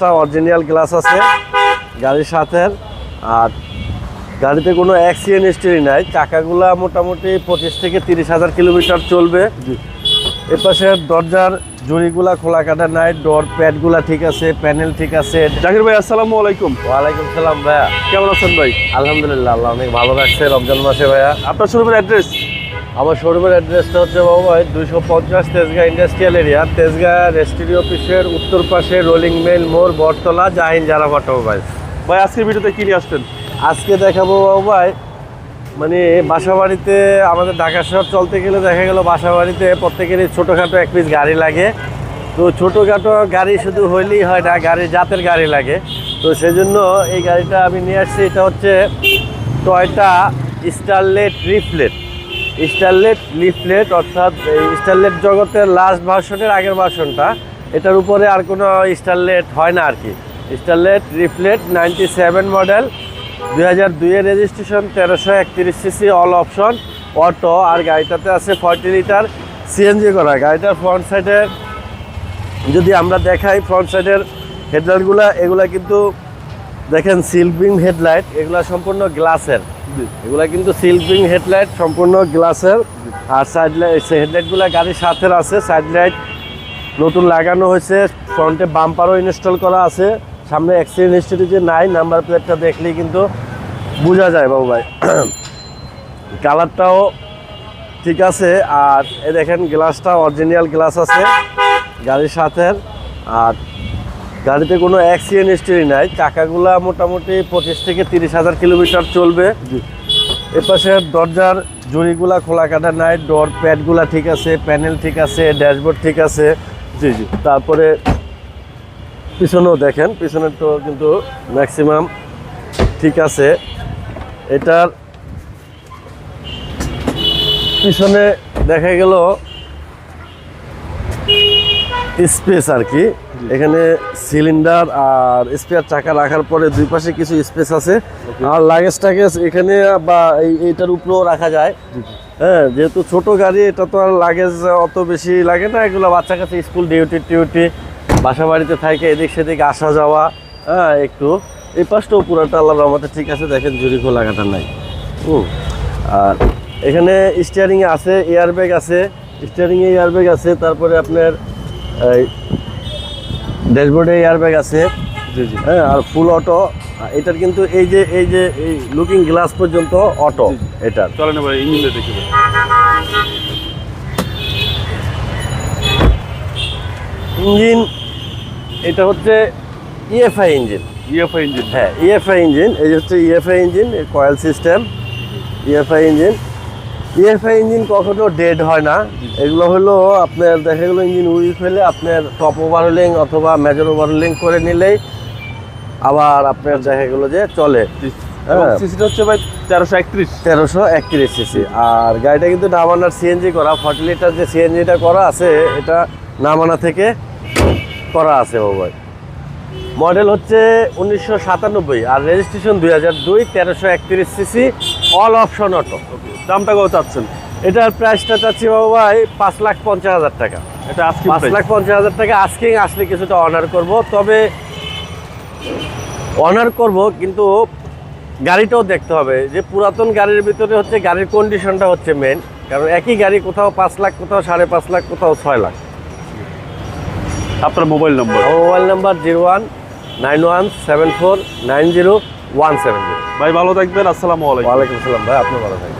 গ্লাসটা original glass আছে গাড়ির সাথে। আর গাড়িতে কোনো অ্যাক্সিডেন্ট হিস্টরি নাই। চাকাগুলা মোটামুটি পঁচিশ থেকে তিরিশ হাজার কিলোমিটার চলবে। এপাশে দরজার জুড়িগুলা খোলা কাটা নাই ডোর প্যাডগুলা ঠিক আছে প্যানেল ঠিক আছে। জাকির ভাই আসসালামু আলাইকুম। ওয়ালাইকুম সালাম ভাইয়া। কেমন আছেন ভাই? আলহামদুলিল্লাহ আল্লাহ অনেক ভালো রাখছে রমজান মাসে ভাইয়া। আপনার শোরুমের অ্যাড্রেস আমার শোরুমের অ্যাড্রেসটা হচ্ছে বাবু ভাই দুইশো পঞ্চাশ Tejgaon industrial area Tejgaon registry অফিসের উত্তর পাশে রোলিং মেল মোড় বটতলা জাহিন জারাফ অটোমোবাইল ভাই। আজকের ভিডিওতে কি নিয়ে আসছেন আজকে দেখাবো বাবু ভাই মানে বাসা বাড়িতে আমাদের ঢাকা শহর চলতে গেলে দেখা গেল বাসা বাড়িতে প্রত্যেকেরই ছোটোখাটো এক পিস গাড়ি লাগে। তো ছোটোখাটো গাড়ি শুধু হইলেই হয় না গাড়ি জাতের গাড়ি লাগে। তো সেজন্য এই গাড়িটা আমি নিয়ে আসছি এটা হচ্ছে টয়টা স্টারলেট রিফলেট স্টারলেট লিফলেট অর্থাৎ স্টারলেট জগতের লাস্ট ভার্সনের আগের ভার্সনটা এটার উপরে আর কোনো স্টারলেট হয় না আর কি Starlet Reflet ninety seven model দুই হাজার দুইয়ের রেজিস্ট্রেশন তেরোশো একত্রিশ সিসি অল অপশন অটো আর গাড়িটাতে আছে ফর্টি লিটার সিএনজি করা। গাড়িটার ফ্রন্ট সাইডের যদি আমরা দেখাই ফ্রন্ট সাইডের হেডলাইটগুলো এগুলা কিন্তু দেখেন সিলভিং হেডলাইট এগুলা সম্পূর্ণ গ্লাসের এগুলা কিন্তু সিলভিং হেডলাইট সম্পূর্ণ গ্লাসের আর সাইড লাইট হেডলাইটগুলো গাড়ির সাথে আছে। সাইড লাইট নতুন লাগানো হয়েছে। ফ্রন্টে বাম্পারও ইনস্টল করা আছে। সামনে অ্যাক্সিডেন্ট হিস্ট্রি যে নাই নাম্বার প্লেটটা দেখলেই কিন্তু বোঝা যায় বাবু ভাই। কালারটাও ঠিক আছে। আর এ দেখেন গ্লাসটা অরিজিনাল গ্লাস আছে। গাড়ির সাথে। আর গাড়িতে কোনো অ্যাক্সিডেন্ট হিস্টরি নাই। চাকাগুলা মোটামুটি পঁচিশ থেকে তিরিশ হাজার কিলোমিটার চলবে। এপাশে দরজার জুড়িগুলা খোলা কাটা নাই ডোর প্যাডগুলা ঠিক আছে প্যানেল ঠিক আছে ড্যাশবোর্ড ঠিক আছে। জি জি। তারপরে পিছনেও দেখেন পিছনের তো কিন্তু ম্যাক্সিমাম ঠিক আছে। এটার পিছনে দেখা গেল স্পেস আর কি। এখানে সিলিন্ডার আর স্পেয়ার চাকা রাখার পরে দুই পাশে কিছু স্পেস আছে। আর লাগেজ টাগেজ এখানে বা এই এইটার উপরেও রাখা যায়। হ্যাঁ যেহেতু ছোট গাড়ি এটা তো আর লাগেজ অত বেশি লাগে না। এগুলো বাচ্চা কাছে স্কুল ডিউটি টিউটি বাসা বাড়িতে থাকে এদিক সেদিক আসা যাওয়া হ্যাঁ একটু। এই পাশটাও পুরাটা আল্লাহ রহমতে ঠিক আছে। দেখেন জুড়ি খোলা কাটা নাই। হুম। আর এখানে স্টিয়ারিংয়ে আছে এয়ার ব্যাগ আছে স্টিয়ারিংয়ে এয়ার ব্যাগ আছে তারপরে আপনার ড্যাশবোর্ডে এয়ারব্যাগ আছে। জি জি। হ্যাঁ আর ফুল অটো এটার কিন্তু এই যে এই যে এই লুকিং গ্লাস পর্যন্ত অটো। এটার চলেন এবার ইঞ্জিনটা দেখি। ইঞ্জিন এটা হচ্ছে ইএফআই ইঞ্জিন ইএফআই ইঞ্জিন হ্যাঁ ইএফআই ইঞ্জিন এই হচ্ছে EFI engine coil system EFI engine EFI engine কখনো ডেড হয় না। এগুলো হলো আপনার দেখা গেলো ইঞ্জিন উইক হলে আপনার টপ ওভারহোলিং অথবা মেজর ওভারহোলিং করে নিলেই আবার আপনার দেখা গেলো যে চলে। হ্যাঁ। সিসিটা হচ্ছে ভাই তেরোশো একত্রিশ। তেরোশো একত্রিশ সিসি আর গাড়িটা কিন্তু নামানার সিএনজি করা ফর্টি লিটার যে সিএনজিটা করা আছে এটা নামানা থেকে করা আছে বাবাই মডেল হচ্ছে উনিশশো সাতানব্বই আর রেজিস্ট্রেশন দুই হাজার দুই তেরোশো একত্রিশ সিসি অল অপশন অটো দামটা কত চাচ্ছেন? এটার প্রাইসটা চাচ্ছি বাবু ভাই পাঁচ লাখ পঞ্চাশ হাজার টাকা। এটা আজকে পাঁচ লাখ পঞ্চাশ হাজার টাকা আজকে আসলে কিছুটা অনার করব তবে অনার করব কিন্তু গাড়িটাও দেখতে হবে। যে পুরাতন গাড়ির ভিতরে হচ্ছে গাড়ির কন্ডিশনটা হচ্ছে মেন কারণ একই গাড়ি কোথাও পাঁচ লাখ কোথাও সাড়ে পাঁচ লাখ কোথাও ছয় লাখ। আপনার mobile number mobile number zero one nine one seven four nine zero one seven ভাই ভালো থাকবেন। আসসালামু আলাইকুম। ওয়ালাইকুম আসসালাম ভাই আপনি ভালো থাকবেন।